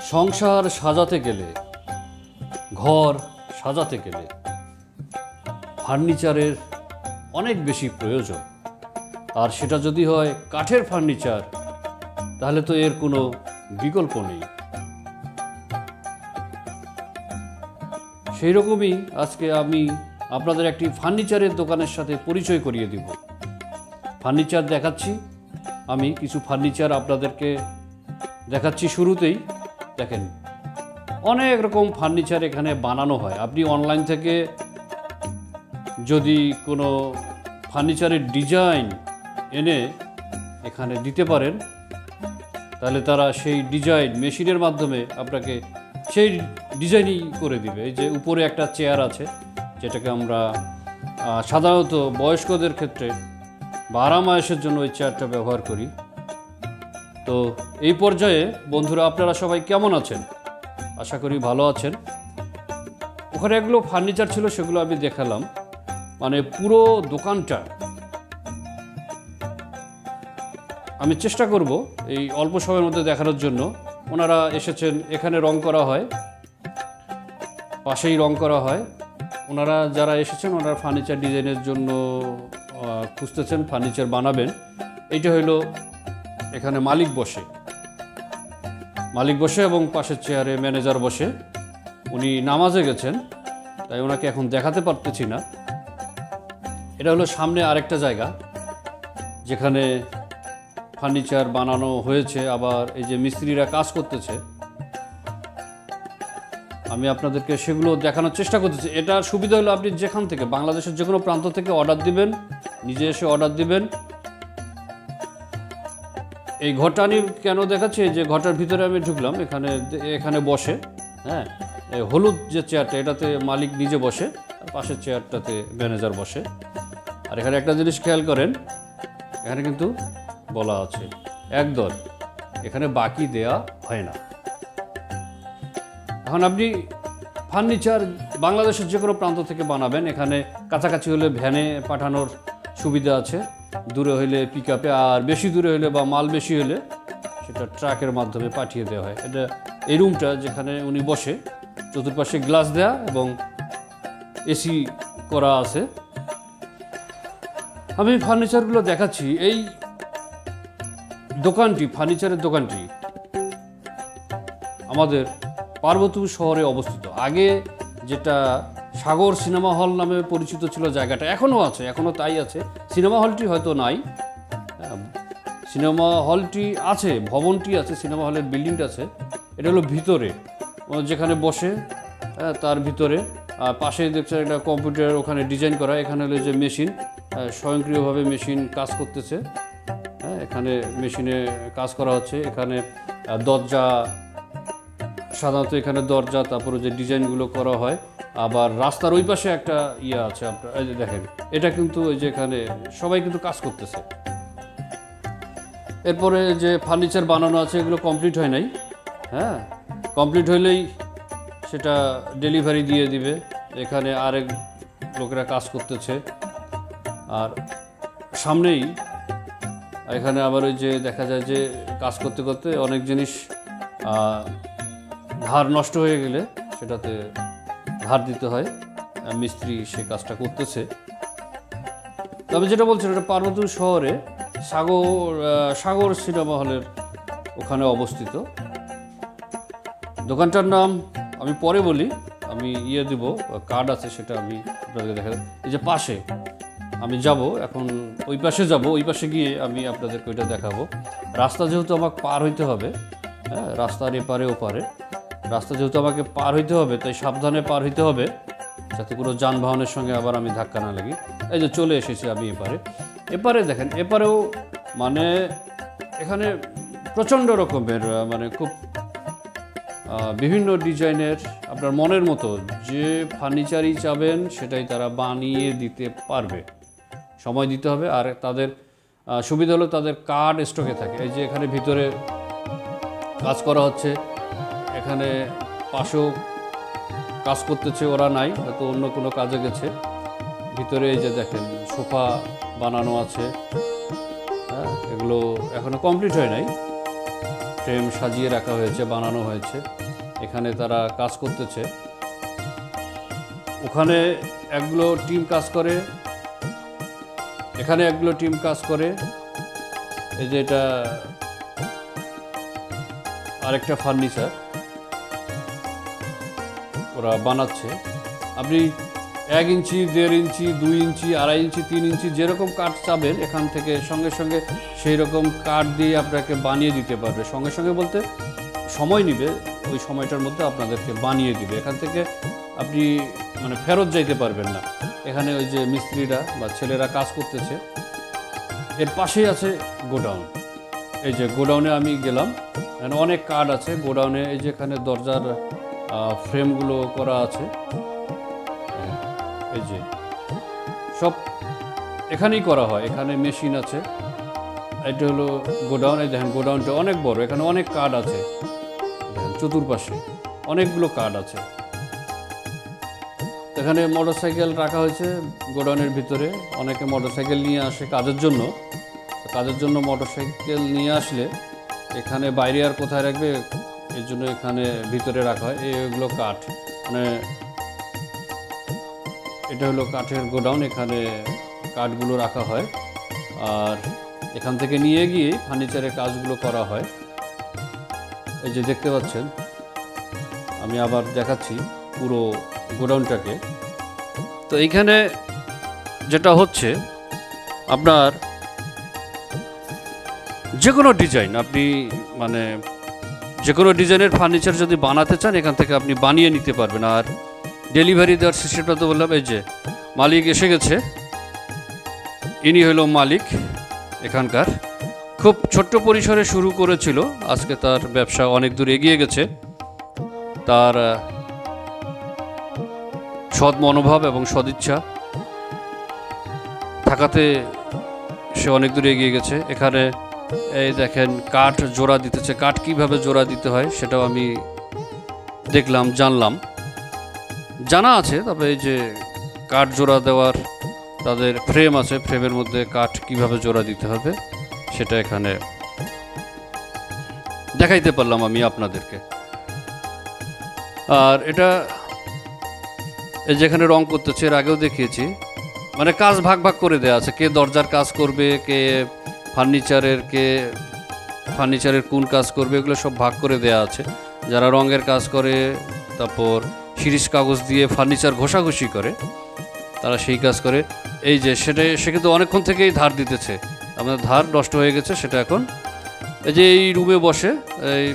সংসার সাজাতে গেলে, ঘর সাজাতে গেলে ফার্নিচারের অনেক বেশি প্রয়োজন। আর সেটা যদি হয় কাঠের ফার্নিচার, তাহলে তো এর কোনো বিকল্প নেই। সেই রকমই আজকে আমি আপনাদের একটি ফার্নিচারের দোকানের সাথে পরিচয় করিয়ে দিব। ফার্নিচার দেখাচ্ছি। আমি কিছু ফার্নিচার আপনাদেরকে দেখাচ্ছি শুরুতেই। দেখেন, অনেক রকম ফার্নিচার এখানে বানানো হয়। আপনি অনলাইন থেকে যদি কোনো ফার্নিচারের ডিজাইন এনে এখানে দিতে পারেন, তাহলে তারা সেই ডিজাইন মেশিনের মাধ্যমে আপনাকে সেই ডিজাইনই করে দিবে। এই যে উপরে একটা চেয়ার আছে, যেটাকে আমরা সাধারণত বয়স্কদের ক্ষেত্রে বা আরামায়েশের জন্য ওই চেয়ারটা ব্যবহার করি। তো এই পর্যায়ে বন্ধুরা, আপনারা সবাই কেমন আছেন? আশা করি ভালো আছেন। ওখানে এগুলো ফার্নিচার ছিল সেগুলো আমি দেখালাম। মানে পুরো দোকানটা আমি চেষ্টা করব এই অল্প সময়ের মধ্যে দেখানোর জন্য। ওনারা এসেছেন, এখানে রং করা হয়, পাশেই রং করা হয়। ওনারা যারা এসেছেন, ওনারা ফার্নিচার ডিজাইনের জন্য খুঁজতেছেন ফার্নিচার বানাবেন। এইটা হইল এখানে মালিক বসে। মালিক বসে এবং পাশের চেয়ারে ম্যানেজার বসে। উনি নামাজে গেছেন, তাই ওনাকে এখন দেখাতে পারতেছি না। এটা হলো সামনে আরেকটা জায়গা, যেখানে ফার্নিচার বানানো হয়েছে, আবার এই যে মিস্ত্রিরা কাজ করতেছে। আমি আপনাদেরকে সেগুলো দেখানোর চেষ্টা করতেছি। এটা সুবিধা হলো আপনি যেখান থেকে, বাংলাদেশের যে কোনো প্রান্ত থেকে অর্ডার দিবেন, নিজে এসে অর্ডার দিবেন। এই ঘরটা আমি কেন দেখাচ্ছি? যে ঘরটার ভিতরে আমি ঢুকলাম, এখানে এখানে বসে হ্যাঁ? হলুদ যে চেয়ারটা, এটাতে মালিক নিজে বসে পাশের চেয়ারটাতে ম্যানেজার বসে। আর এখানে একটা জিনিস খেয়াল করেন, এখানে কিন্তু বলা আছে, একদল, এখানে বাকি দেয়া হয় না। এখন আপনি ফার্নিচার বাংলাদেশের যে কোনো প্রান্ত থেকে বানাবেন, এখানে কাছাকাছি হলে ভ্যানে পাঠানোর সুবিধা আছে। দূরে হইলে পিক আপে আর বেশি দূরে হলে বা মাল বেশি হলে সেটা ট্রাকের মাধ্যমে পাঠিয়ে দেওয়া হয়। এটা এই রুমটা যেখানে উনি বসে, চতুর্পাশে গ্লাস দেয়া এবং এসি করা আছে। আমি ফার্নিচারগুলো দেখাচ্ছি। এই দোকানটি ফার্নিচারের দোকানটি আমাদের পার্বতীপুর শহরে অবস্থিত। আগে যেটা সাগর সিনেমা হল নামে পরিচিত ছিল জায়গাটা। এখনও আছে এখনও তাই আছে। সিনেমা হলটি হয়তো নাই। সিনেমা হলটি আছে ভবনটি আছে সিনেমা হলের বিল্ডিংটা আছে। এটা হলো ভিতরে। যেখানে বসে হ্যাঁ, তার ভিতরে। আর পাশে দেখছে একটা কম্পিউটার ওখানে ডিজাইন করা। এখানে হলো যে মেশিন স্বয়ংক্রিয়ভাবে মেশিন কাজ করতেছে। হ্যাঁ এখানে মেশিনে কাজ করা হচ্ছে। এখানে দরজা সাধারণত এখানে দরজা তারপরে যে ডিজাইনগুলো করা হয় আবার রাস্তার ওই পাশে একটা ইয়ে আছে আপনার দেখেন, এটা কিন্তু ওই যে এখানে সবাই কিন্তু কাজ করতেছে। এরপরে যে ফার্নিচার বানানো আছে, এগুলো কমপ্লিট হয় নাই। হ্যাঁ? কমপ্লিট হইলেই সেটা ডেলিভারি দিয়ে দিবে। এখানে আরেক লোকেরা কাজ করতেছে। আর সামনেই এখানে আবার ওই যে দেখা যায় যে কাজ করতে করতে অনেক জিনিস ধার নষ্ট হয়ে গেলে সেটাতে ধার দিতে হয় মিস্ত্রি সে কাজটা করতেছে। তবে যেটা বলছেন, এটা পার্বতীপুর শহরে সাগর সাগর সিনেমা হলের ওখানে অবস্থিত। দোকানটার নাম আমি পরে বলি, আমি ইয়ে দিব, কার্ড আছে সেটা আমি আপনাদের দেখা এই যে পাশে আমি যাব, এখন ওই পাশে যাব, ওই পাশে গিয়ে আমি আপনাদেরকে ওইটা দেখাবো। রাস্তা যেহেতু আমাকে পার হইতে হবে হ্যাঁ রাস্তার এপারে ওপারে। রাস্তা যেহেতু আমাকে পার হইতে হবে, তাই সাবধানে পার হইতে হবে। যাতে কোনো যানবাহনের সঙ্গে আবার আমি ধাক্কা না লাগি। এই যে চলে এসেছি আমি এপারে। এপারে দেখেন, এপারেও মানে এখানে প্রচণ্ড রকমের মানে খুব বিভিন্ন ডিজাইনের আপনার মনের মতো যে ফার্নিচারই চাবেন সেটাই তারা বানিয়ে দিতে পারবে। সময় দিতে হবে আর তাদের সুবিধা হলো তাদের কার্ড স্টকে থাকে। এই যে এখানে ভিতরে কাজ করা হচ্ছে। এখানে পাশেও কাজ করতেছে ওরা নাই, হয়তো অন্য কোনো কাজে গেছে। ভিতরে এই যে দেখেন, সোফা বানানো আছে। হ্যাঁ এগুলো এখনও কমপ্লিট হয় নাই। ফ্রেম সাজিয়ে রাখা হয়েছে, বানানো হয়েছে। এখানে তারা কাজ করতেছে। ওখানে একগুলো টিম কাজ করে। এখানে একগুলো টিম কাজ করে। এই যে এটা আরেকটা ফার্নিচার। ওরা বানাচ্ছে। আপনি এক ইঞ্চি, দেড় ইঞ্চি, দুই ইঞ্চি, আড়াই ইঞ্চি, তিন ইঞ্চি যেরকম কাঠ চাবেন, এখান থেকে সঙ্গে সঙ্গে সেই রকম কাঠ দিয়ে আপনাকে বানিয়ে দিতে পারবে। সঙ্গে সঙ্গে বলতে সময় নিবে, ওই সময়টার মধ্যে আপনাদেরকে বানিয়ে দিবে। এখান থেকে আপনি মানে ফেরত যাইতে পারবেন না। এখানে ওই যে মিস্ত্রিরা বা ছেলেরা কাজ করতেছে। এর পাশেই আছে গোডাউন। এই যে গোডাউনে আমি গেলাম। অনেক কার্ড আছে। গোডাউনে এই যে এখানে দরজার ফ্রেমগুলো করা আছে। এই যে। সব এখানেই করা হয়, এখানে মেশিন আছে। এটা হলো গোডাউন, এই দেখেন গোডাউনটা অনেক বড়, এখানে অনেক কার্ড আছে। দেখেন চতুর্পাশে অনেকগুলো কার্ড আছে। এখানে মোটরসাইকেল রাখা হয়েছে গোডাউনের ভিতরে। অনেকে মোটরসাইকেল নিয়ে আসে কাজের জন্য। কাজের জন্য মোটরসাইকেল নিয়ে আসলে এখানে বাইরে আর কোথায় রাখবে এর জন্য এখানে ভিতরে রাখা হয়। এগুলো কাঠ। মানে এটা হলো কাঠের গোডাউন। এখানে কাঠগুলো রাখা হয়। আর এখান থেকে নিয়ে গিয়ে ফার্নিচারের কাজগুলো করা হয়। এই যে দেখতে পাচ্ছেন, আমি আবার দেখাচ্ছি পুরো গোডাউনটাকে। তো এইখানে যেটা হচ্ছে, আপনার যে কোনো ডিজাইন আপনি মানে যে কোনো ডিজাইনের ফার্নিচার যদি বানাতে চান, এখান থেকে আপনি বানিয়ে নিতে পারবেন। আর ডেলিভারি দেওয়ার সিস্টেমটা তো বললাম, এই যে মালিক এসে গেছে। ইনি হলো মালিক এখানকার। খুব ছোট্ট পরিসরে শুরু করেছিল, আজকে তার ব্যবসা অনেক দূর এগিয়ে গেছে। তার সৎ মনোভাব এবং সদিচ্ছা থাকাতে সে অনেক দূর এগিয়ে গেছে। এখানে এই দেখেন, কাঠ জোড়া দিতেছে। কাঠ কীভাবে জোড়া দিতে হয় সেটাও আমি দেখলাম, জানলাম। জানা আছে, তবে এই যে কাঠ জোড়া দেওয়ার তাদের ফ্রেম আছে, ফ্রেমের মধ্যে কাঠ কীভাবে জোড়া দিতে হবে সেটা এখানে দেখাইতে পারলাম আমি আপনাদেরকে। আর এটা এই যেখানে রং করতেছে, এর আগেও দেখিয়েছি। মানে কাজ ভাগ ভাগ করে দেওয়া আছে, কে দরজার কাজ করবে, কে ফার্নিচারের কে ফার্নিচারের কোন কাজ করবে, এগুলো সব ভাগ করে দেওয়া আছে। যারা রঙের কাজ করে, তারপর শিরিষ কাগজ দিয়ে ফার্নিচার ঘষাঘষি করে, তারা সেই কাজ করে। এই যে, সেটা, সে কিন্তু অনেকক্ষণ থেকেই ধার দিতেছে। আমাদের ধার নষ্ট হয়ে গেছে, সেটা এখন। এই যে, এই রুমে বসে, এই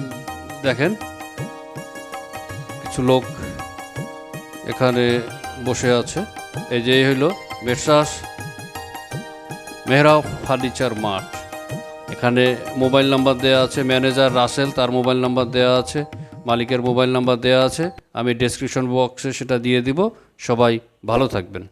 দেখেন, কিছু লোক এখানে বসে আছে। এই যে হইল মেরসাস মেহরাব ফার্নিচার মার্ট এখানে মোবাইল নাম্বার দেওয়া আছে, ম্যানেজার রাসেল তার মোবাইল নাম্বার দেওয়া আছে, মালিকের মোবাইল নাম্বার দেওয়া আছে, আমি ডেসক্রিপশন বক্সে সেটা দিয়ে দিব, সবাই ভালো থাকবেন.